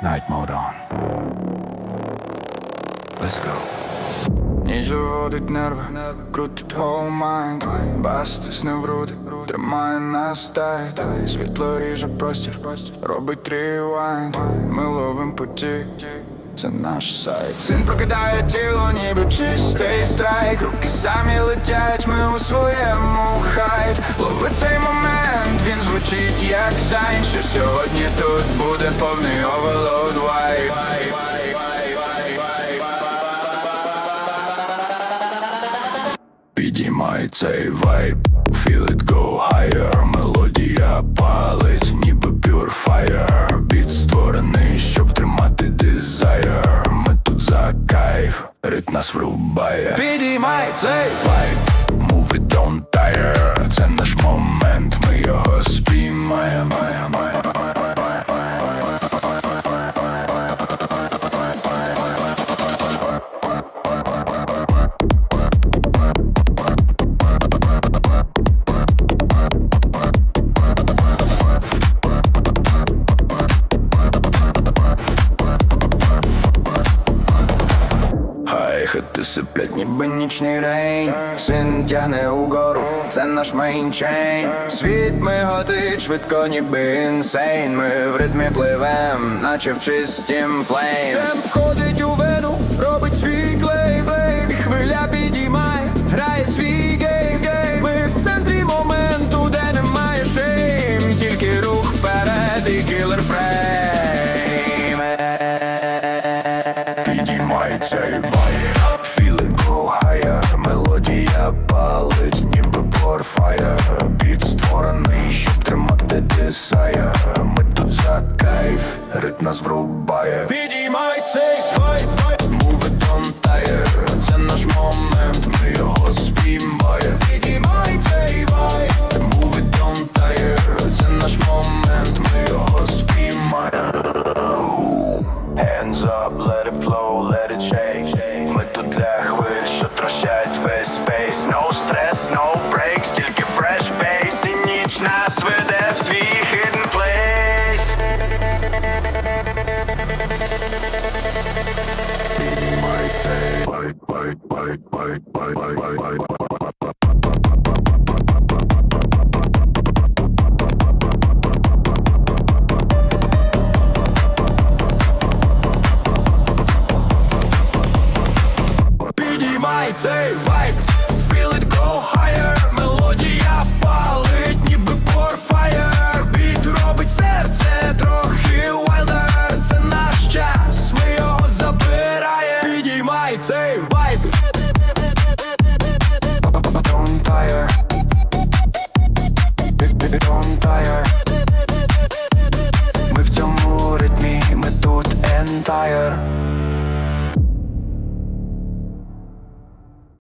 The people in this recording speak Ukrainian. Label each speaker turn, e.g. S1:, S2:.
S1: Night mode on. Let's go. Ніч виводить нерви, крутить whole mind. Бастис не врути, тримає нас тайт Світло ріже простір, робить ревайнд Ми ловим путі, це наш сайт. Син прокидає тіло, ніби чистий страйк. Руки самі летять, ми у своєму хайт. Лови цей момент, він звучить як сайн Що сьогодні тут буде повний овел Підіймай цей вайб, feel it go higher. Мелодія палить, ніби pure fire. Біт створений, щоб тримати desire. Ми тут за кайф, рит нас врубає. Підіймай цей вайб, move it, don't tire. Це наш момент, ми його спіймаємо Хати сиплять, ніби нічний рейн. Син тягне угору, це наш мейнчейн Світ миготить швидко, ніби інсейн Ми в ритмі пливем, наче в чистім флейм Темп входить у вену, робить свій нас врубає. Підіймай цей tire. Це наш момент, ми його спіймаємо. Підіймай цей вайб Move it, don't tire. Це наш момент, ми його спіймаємо. Hands up, let it flow, let it shake. Ми тут для хвиль, що трощать весь спейс No stress, no Підіймай цей вайб entire